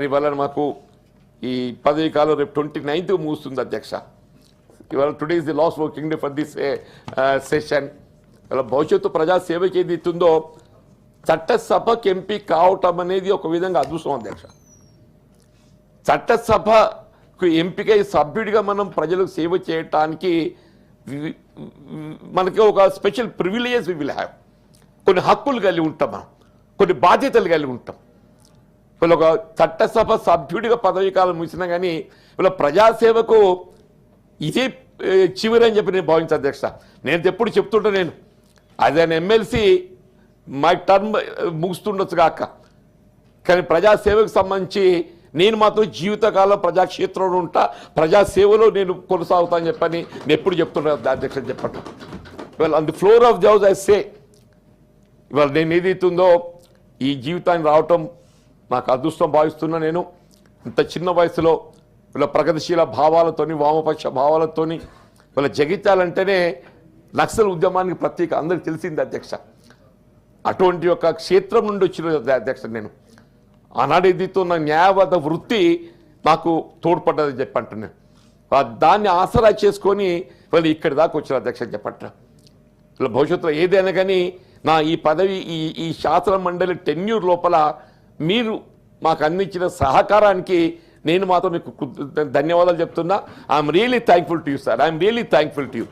కానీ ఇవాళ మాకు ఈ పదవి కాలం రేపు ట్వంటీ నైన్త్ ముగుస్తుంది అధ్యక్ష. ఇవాళ today is the last working day for this session ఇవాళ భవిష్యత్తు ప్రజాసేవకి ఏది ఇస్తుందో చట్టసభకి ఎంపీ కావటం అనేది ఒక విధంగా అదృష్టం అధ్యక్ష. చట్టసభకు ఎంపిక సభ్యుడిగా మనం ప్రజలకు సేవ చేయటానికి మనకి ఒక special privileges we will have కొన్ని హక్కులు కలిగి ఉంటాం మనం కొన్ని బాధ్యతలు కలిగి ఉంటాం. వీళ్ళు ఒక చట్టసభ సభ్యుడిగా పదవీ కాలం ముగిసినా కానీ వీళ్ళ ప్రజాసేవకు ఇదే చివరి అని చెప్పి నేను భావించే అధ్యక్ష. నేను ఎప్పుడు చెప్తుంటా నేను. అదే ఎమ్మెల్సీ మై టర్మ్ ముగుస్తుండొచ్చు కాక. కానీ ప్రజాసేవకు సంబంధించి నేను మాత్రం జీవితకాలం ప్రజాక్షేత్రంలో ఉంటా ప్రజాసేవలో నేను కొనసాగుతా అని చెప్పని నేను ఎప్పుడు చెప్తున్నా అధ్యక్ష చెప్పటం. ఇవాళ on the floor of house I say ఇవాళ నేను ఏదైతుందో ఈ జీవితాన్ని రావటం నాకు అదృష్టం భావిస్తున్నా నేను ఇంత చిన్న వయసులో వీళ్ళ ప్రగతిశీల భావాలతోని వామపక్ష భావాలతోని వీళ్ళ జగిత్యాలంటేనే నక్సల్ ఉద్యమానికి ప్రత్యేక అందరికి తెలిసింది అధ్యక్ష. అటువంటి ఒక క్షేత్రం నుండి వచ్చిన అధ్యక్ష నేను. ఆనాడు ఎదుగుతున్న న్యాయవాద వృత్తి నాకు తోడ్పడ్డదని చెప్పి దాన్ని ఆసరా చేసుకొని వాళ్ళు ఇక్కడి దాకా వచ్చిన అధ్యక్ష చెప్పంటున్నా ఇలా భవిష్యత్తులో ఏదైనా కానీ నా ఈ పదవి ఈ ఈ శాసన మండలి టెన్యూర్ లోపల మీరు మాకు అందించిన సహకారానికి నేను మాత్రం మీకు ధన్యవాదాలు చెప్తున్నా. I'm really thankful to you sir I'm really thankful to you